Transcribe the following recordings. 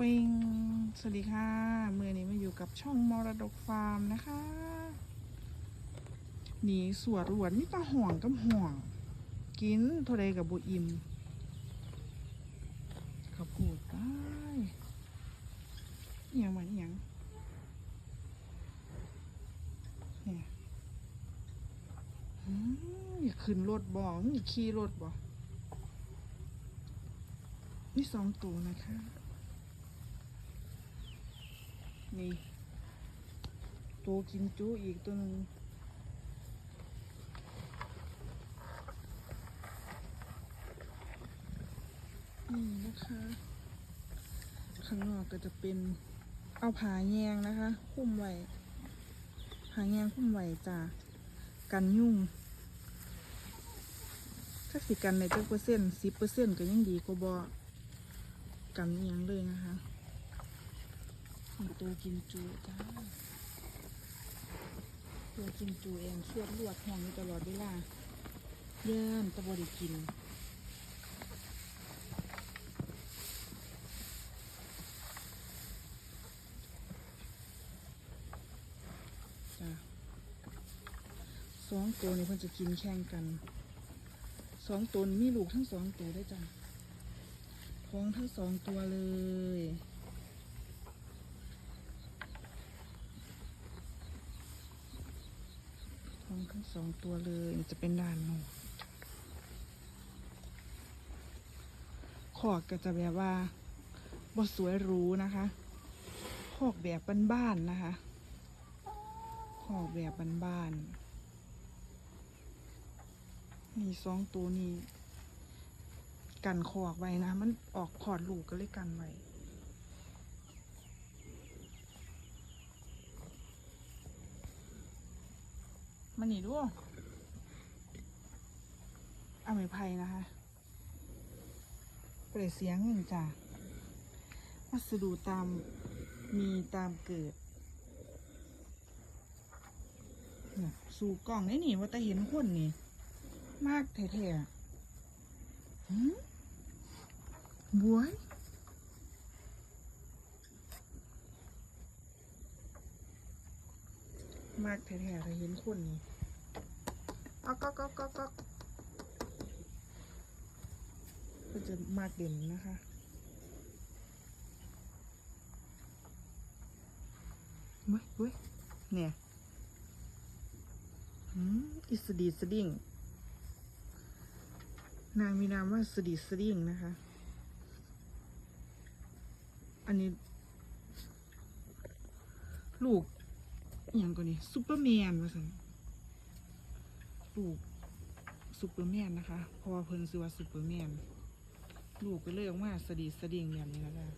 ปิง สวัสดีค่ะมือนี้มาอยู่กับช่องมรดกฟาร์มนะคะหนีสวนหลวนมีแตาห่วงกับห่วง กินเท่าใดกับบุอิมข้าวโพดไปอหย่างมันอหย่างเนี่ยอืมอยาขึ้นรถบ่อยาขี่รถบ่นี่สองตัวนะคะ นี่ ตัวกินจูอีกตัวหนึ่งนี่นะคะ ข้างนอกก็จะเป็นเอาผาแยงนะคะ คุ้มไว้ผาแยงคุ้มไว้จ้ะกันยุ่ง ถ้าสิกันในเจ้าเปอร์เซ็นต์สิบเปอร์เซ็นต์ก็ยังดีกว่าบอกันยังเลยนะคะ มีตัวกินจูจ้า ตัวกินจูเองเชือดลวดห่วงอยู่ตลอดเวลาเย่นตะบไดิกินจ้าสองตัวนี้เพิ่นจะกินแข่งกัน สองตัวนี้มีลูกทั้งสองตัวได้จ้าท้องทั้งสองตัวเลย ท้องทั้งสองตัวเลยจะเป็นด่านหนูขอกก็จะแบบว่าบ่สวยหรูนะคะขอกแบบบ้านๆนะคะขอกแบบบ้านๆนี่สองตัวนี้ กันขอกไว้นะ มันออกขอดลูกก็เลยกันไว้ มันนีด้วยเอาไม้ไผ่นะคะเปรตเสียงเงินจ้ะวัสดุตามมีตามเกิดสู่กล่องได้หนิว่าแต่เห็นคนนี่ มากแท้ๆหืมบวย มากแท้ๆถ้าเห็นคนนี่ก็ก็ก็ก็ก็ก็จะมากเด่นนะคะเว้ยเว้ยเนี่ยอืมอิสดีสดิ้งนางมีนามว่าสดีสดิ้งนะคะ อันนี้ ลูก อหย่างก่อนนี่ซูเปอร์แมนว่าสันลูกซูเปอร์แมนนะคะเพราะว่าเพิ่นซื้อว่าซูเปอร์แมนลูกก็เลยออกมาสะดีสะดิ่งแบบนี้แล้วกัน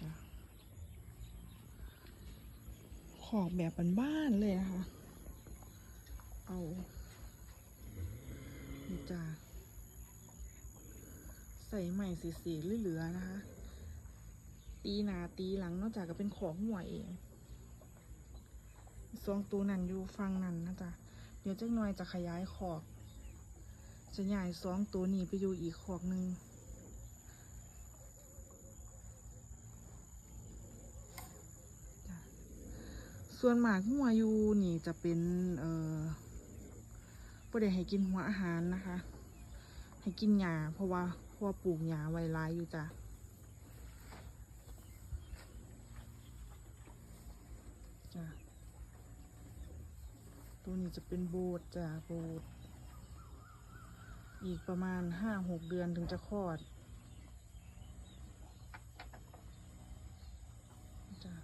จ้ะขอบแบบบ้านๆเลยนะคะ เอา จ้าใส่ใหม่สีๆเหลือๆนะคะ ตีหนาตีหลังนอกจากก็เป็นของหัวเองสองตัวนั่นอยู่ฟังนั่นนะจ๊ะเดี๋ยวจักหน่อยจะขยายขอบ จะใหญ่สองตัวนี้ไปอยู่อีกขอบหนึ่งส่วนหมากหัวอยู่นี่จะเป็น เอ่อ ได้ให้กินหัวอาหารนะคะ ให้กินหญ้าเพราะว่าเพราะว่าปลูกหญ้าไว้หลายอยู่จ้ะจ้ะตัวนี้จะเป็นโบดจ้ะโบดอีกประมาณห้าหกเดือนถึงจะคลอดจ้ะ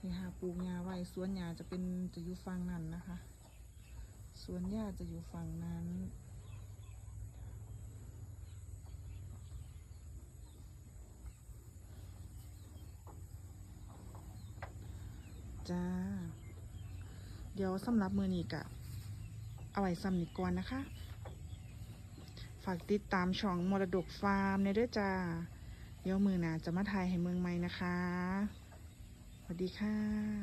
นี่หาปลูกหญ้าไว้สวนหญ้าจะเป็นจะอยู่ฝั่งนั้นนะคะ สวนหญ้าจะอยู่ฝั่งนั้น จ้า เดี๋ยวสำหรับมือนี้กะเอาไว้ซ้ำนี้ก่อนนะคะ ฝากติดตามช่องมรดกฟาร์มในเด้อจ้า เดี๋ยวมือหนาจะมาถ่ายให้เมืองใหม่นะคะ สวัสดีค่ะ